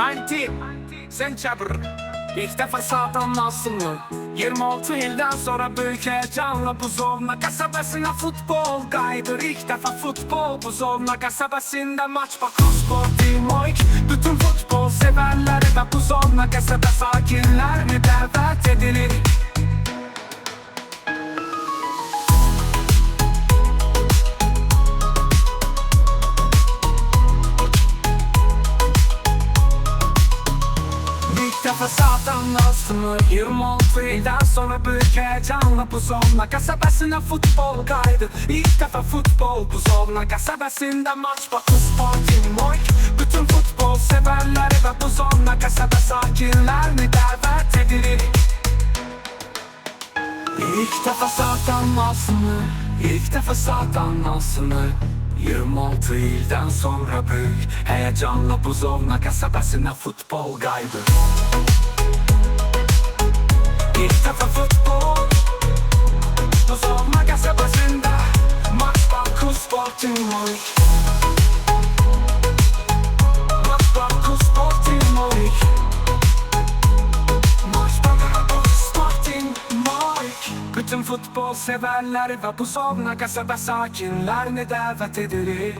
Anti Sençabr İlk defa sağdan nasılım 26 yıldan sonra büyük heyecanla Buzovna kasabasına futbol kaydır. İlk defa futbol Buzovna kasabasında maç bakın spor oik Bütün futbol severler ve Buzovna kasaba sakinlerini davet edilir Defa sağdan aslında 26 yıldan sonra büyük heyecanla Buzovna kasabasına futbol kaydı. İlk defa futbol Buzovna kasabasında maç bakın sporting moik Bütün futbol severler ve Buzovna kasaba sakinlerini davet edilir İlk defa sağdan aslında İlk defa sağdan aslında 26 yıldan sonra büyük. Heyecanla Buzovna kasabasına futbol kaydı İlk defa futbol. Buzovna kasabasında Maç Baku Sporting Moik Bütün futbol severler ve Buzovna kasaba sakinlerine davet edilir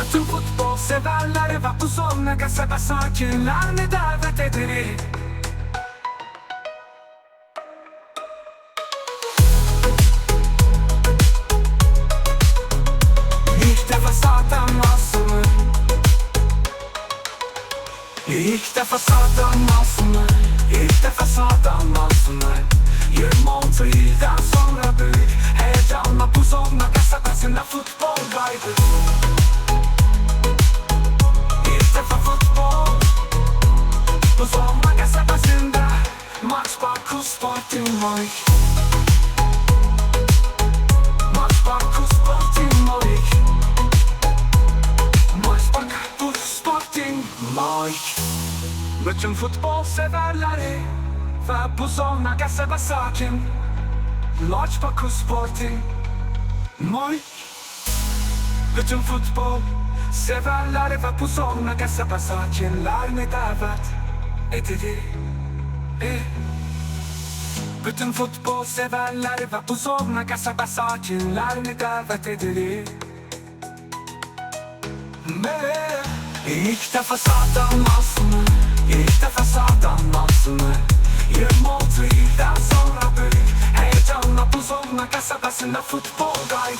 Bütün futbol severler ve Buzovna kasaba sakinlerine davet edilir İlk defa sağdan aslında İlk defa Kasabasında futbol Buzovna kasabasında Maç Baku Sporting Moik Maç Baku Sporting Moik Bütün futbol severleri Ve Buzovna kasaba sakin Baku Sporting Moik bütün futbol severler ve bu sonuna kasaba sakinlerine davet edilir. E, Bütün futbol severler ve bu sonuna kasaba sakinlerine davet edilir. Me, ilk defa sağdan aslında, ilk defa sağdan aslında. 26 yıldan sonra bu sonuna kasabasında futbol kaydı.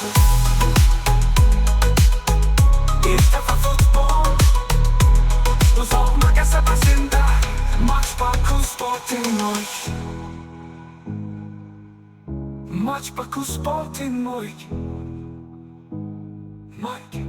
İlk defa futbol Buzovna kasabasında Maç Baku Sporting Moik Maç Baku Sporting Moik Moik